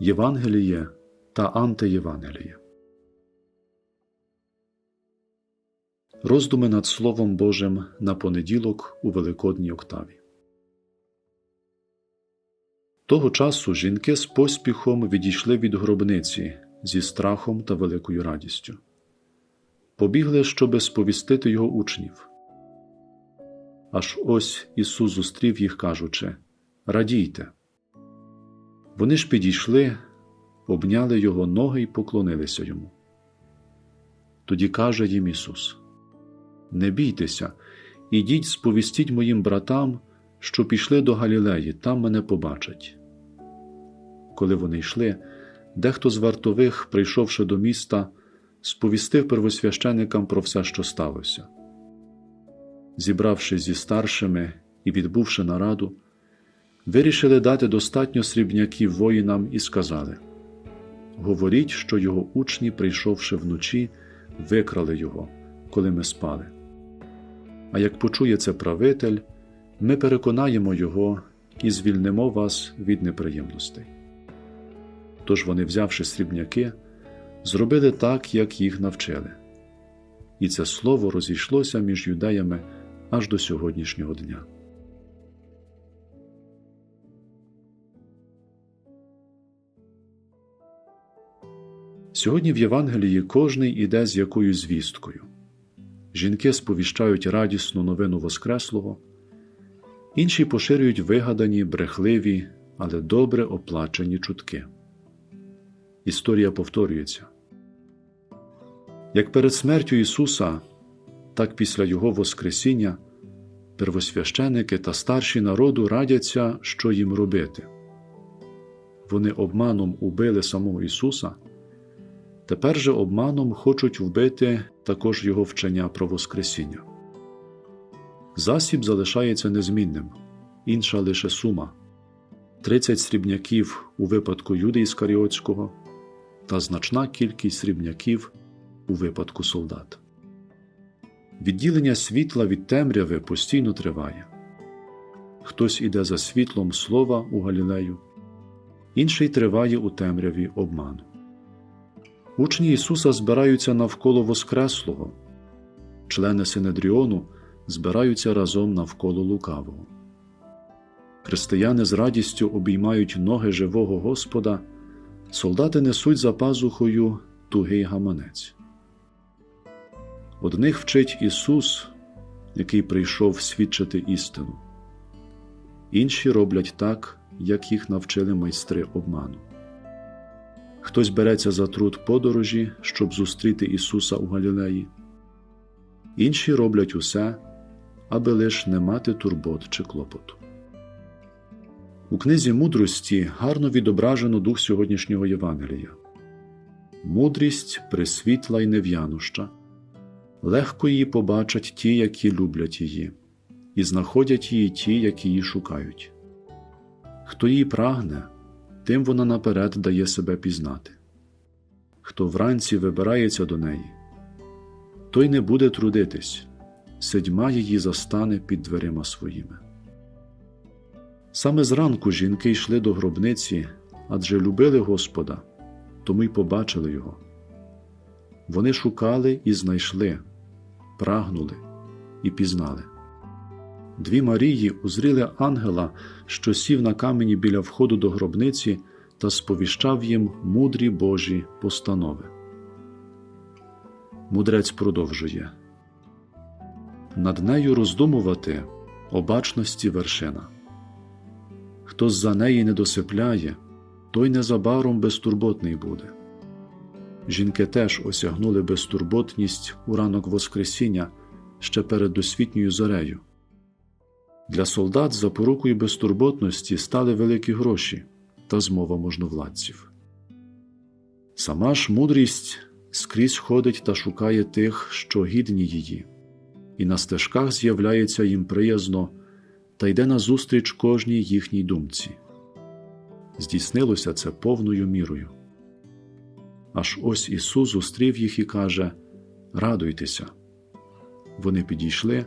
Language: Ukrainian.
Євангеліє та антиєвангеліє. Роздуми над Словом Божим на понеділок у Великодній октаві. Того часу жінки з поспіхом відійшли від гробниці зі страхом та великою радістю. Побігли, щоби сповістити його учнів. Аж ось Ісус зустрів їх, кажучи Радійте. Вони ж підійшли, обняли його ноги і поклонилися йому. Тоді каже їм Ісус: Не бійтеся, ідіть, сповістіть моїм братам, що пішли до Галілеї, там мене побачать. Коли вони йшли, дехто з вартових, прийшовши до міста, сповістив первосвященикам про все, що сталося. Зібравшись зі старшими і відбувши нараду, вирішили дати достатньо срібняків воїнам і сказали Говоріть, що його учні, прийшовши вночі, викрали його, коли ми спали. А як почує це правитель, ми переконаємо його і звільнимо вас від неприємностей. Тож вони, взявши срібняки, зробили так, як їх навчили. І це слово розійшлося між юдеями аж до сьогоднішнього дня. Сьогодні в Євангелії кожний іде з якоюсь звісткою. Жінки сповіщають радісну новину Воскреслого, інші поширюють вигадані, брехливі, але добре оплачені чутки. Історія повторюється. Як перед смертю Ісуса, так після Його Воскресіння первосвященики та старші народу радяться, що їм робити. Вони обманом убили самого Ісуса, тепер же обманом хочуть вбити також Його вчення про Воскресіння. Засіб залишається незмінним, інша лише сума 30 срібняків у випадку Юди Іскаріотського та значна кількість срібняків у випадку солдат. Відділення світла від темряви постійно триває. Хтось іде за світлом слова у Галілею, інший триває у темряві обману. Учні Ісуса збираються навколо Воскреслого, члени Синедріону збираються разом навколо лукавого. Християни з радістю обіймають ноги живого Господа, солдати несуть за пазухою тугий гаманець. Одних вчить Ісус, який прийшов свідчити істину, інші роблять так, як їх навчили майстри обману. Хтось береться за труд подорожі, щоб зустріти Ісуса у Галілеї, інші роблять усе, аби лиш не мати турбот чи клопоту. У книзі мудрості гарно відображено дух сьогоднішнього Євангелія. Мудрість присвітла й нев'януща, легко її побачать ті, які люблять її, і знаходять її ті, які її шукають. Хто її прагне, тим вона наперед дає себе пізнати. Хто вранці вибирається до неї, той не буде трудитись, седьма її застане під дверима своїми. Саме зранку жінки йшли до гробниці, адже любили Господа, тому й побачили його. Вони шукали і знайшли, прагнули і пізнали. Дві Марії узріли ангела, що сів на камені біля входу до гробниці та сповіщав їм мудрі Божі постанови. Мудрець продовжує над нею роздумувати обачності вершина. Хто за неї не досипляє, той незабаром безтурботний буде. Жінки теж осягнули безтурботність у ранок Воскресіння ще перед досвітньою зорею. Для солдат за порукою безтурботності стали великі гроші та змова можновладців. Сама ж мудрість скрізь ходить та шукає тих, що гідні її, і на стежках з'являється їм приязно та йде назустріч кожній їхній думці. Здійснилося це повною мірою. Аж ось Ісус зустрів їх і каже Радуйтеся. Вони підійшли,